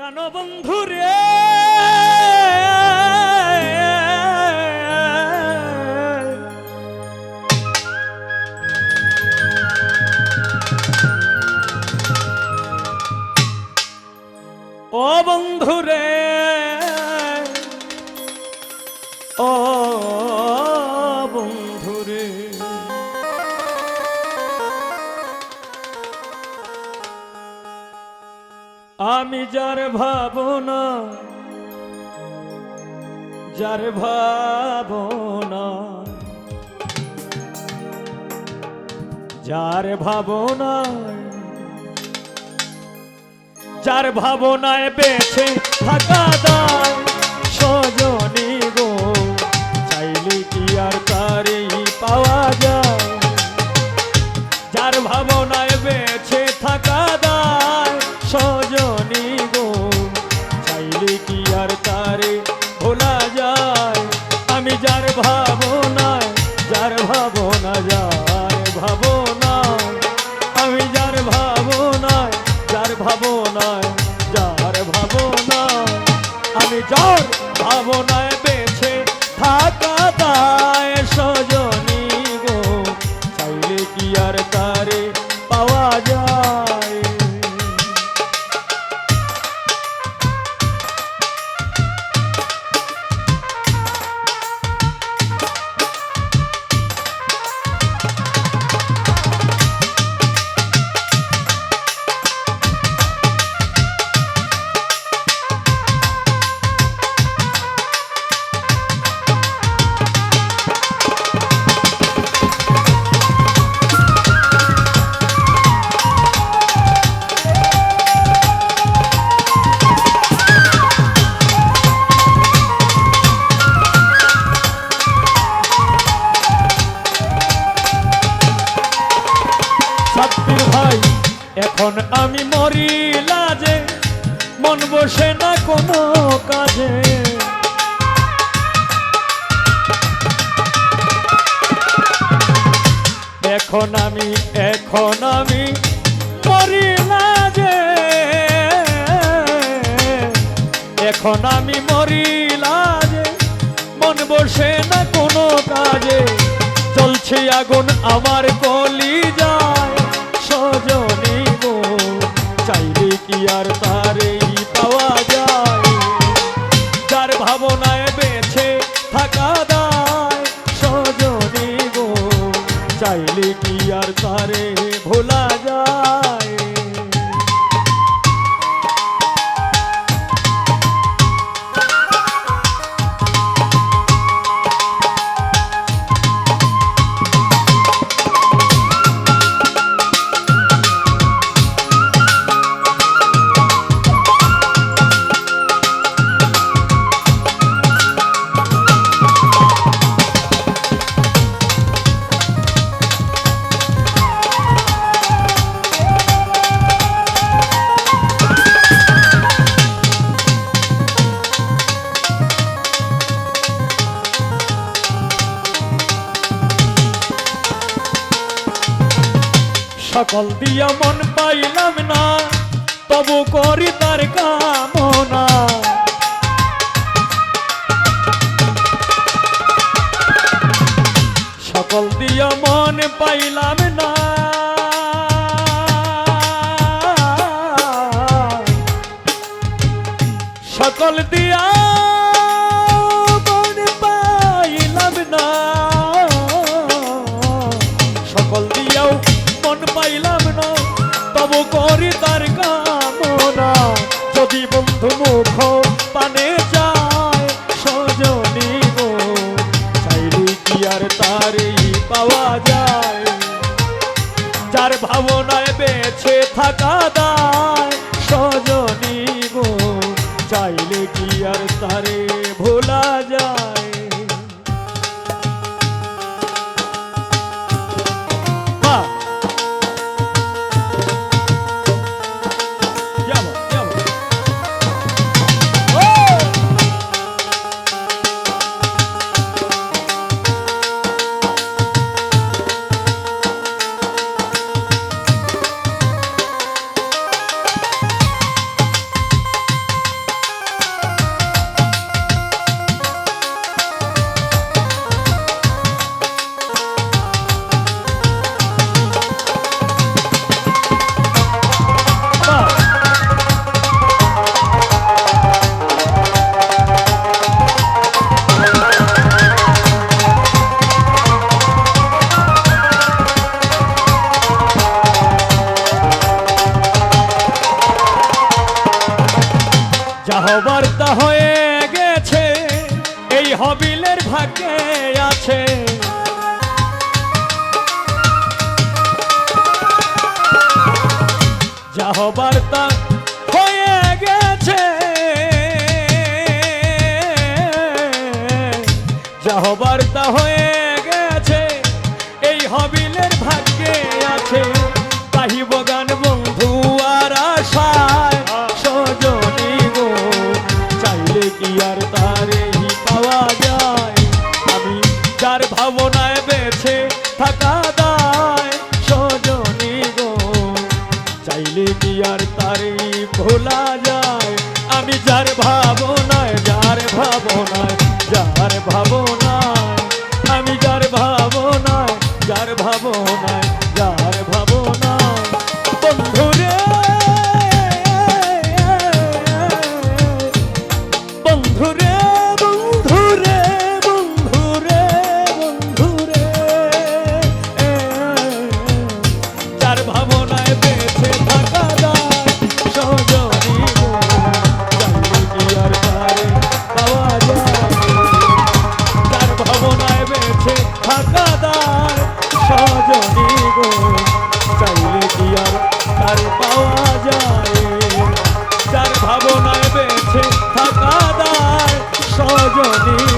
প্রাণবন্ধু রে। ও বন্ধু রে ও আমি যার ভাবনা যার ভাবনা যার ভাবনা, যার ভাবনায় বেছে থাকা দায় সজনী গো, চাইলে কি আর তারই পাওয়া যায়? যার ভাবনায় বেছে আর এখন আমি মরি লাজে মন বসে না কোনো কাজে। এখন আমি এখন আমি মরি লাজে এখন আমি মরি লাজে মন বসে না কোনো কাজে। চলছে আগুন আমার কলি। যার ভাবনায় বেছে থাকা দায় সজনী গো চাইলে কি আর তারে সকল দিয়া মন পাইলাম না, তবু করি তার কামনা। সকল দিয়া মন পাইলাম না, সকল দিয়া করি তার কামনা। যদি বন্ধু মুখ পানে যায়, সজনী চাইলে কি আর তারই পাওয়া যায়? যার ভাবনায় বেছে থাকা দায় হবার হয়ে গেছে, এই হবিলের ভাগ্যে আছে। যা হবার তা হয়ে গেছে, যা হবার তা হয়ে গেছে, এই হবিলের ভাগ্যে ভাবনায় যার ভাবনায় আমি যার ভাবনায় যার ভাবনায় যার ভাবনায়। বন্ধু রে ভাবনায় বেছে থাকা দায় সজনী।